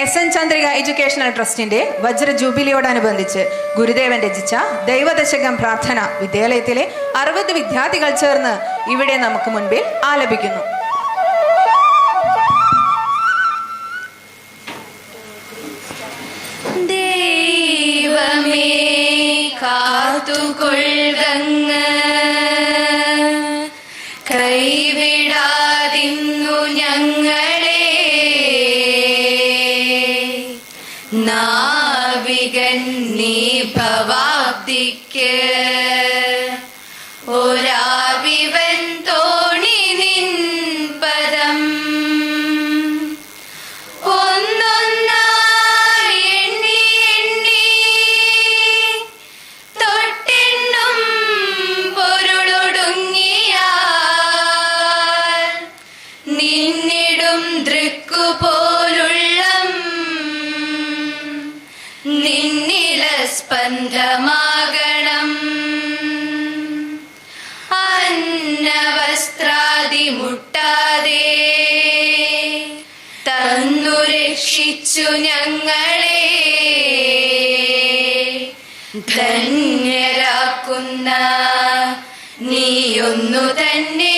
S N Chandrika educational ട്രസ്റ്റിന്റെ വജ്ര ജൂബിലിയോടനുബന്ധിച്ച് ഗുരുദേവൻ രചിച്ച ദൈവദശകം പ്രാർത്ഥന വിദ്യാലയത്തിലെ അറുപത് വിദ്യാർത്ഥികൾ ചേർന്ന് ഇവിടെ നമുക്ക് മുൻപിൽ ആലപിക്കുന്നു. കൈവിടാതിന്നു ഞങ്ങളെ നീ ഭവാബ്ദിക്ക് സ്പന്ദമാകണം അന്നവസ്ത്രാദി മുട്ടാതെ തന്നു രക്ഷിച്ചു ഞങ്ങളെ. ധന്യരാക്കുന്ന നീയൊന്നു തന്നെ.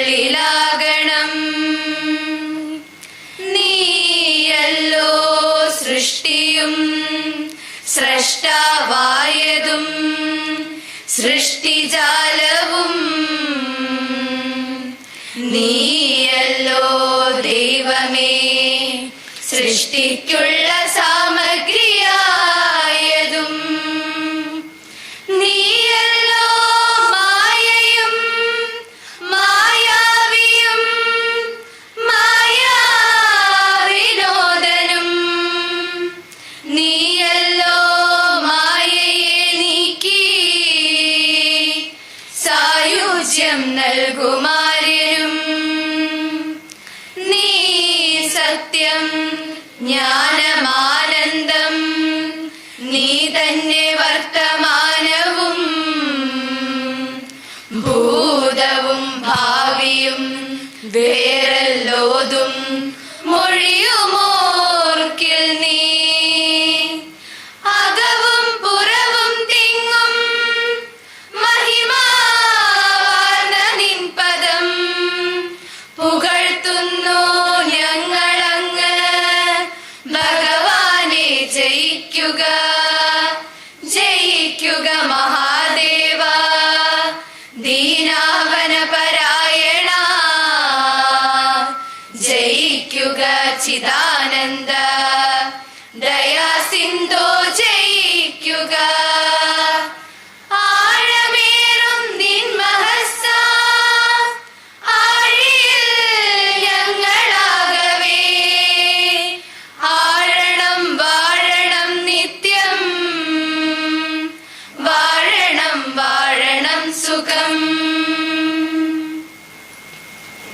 നീയുമെന്നുള്ളിലാകണം നീയല്ലോ സൃഷ്ടിയും സ്രഷ്ടാവായതും സൃഷ്ടിജാലവും. നീയല്ലോ ദൈവമേ സൃഷ്ടിക്കുള്ള സാമഗ്രിയായതും ജ്ഞാനമാനന്ദം. നീ തന്നെ വർത്തമാനവും ഭൂതവും ഭാവിയും വേറെ कलियुग चिदानन्द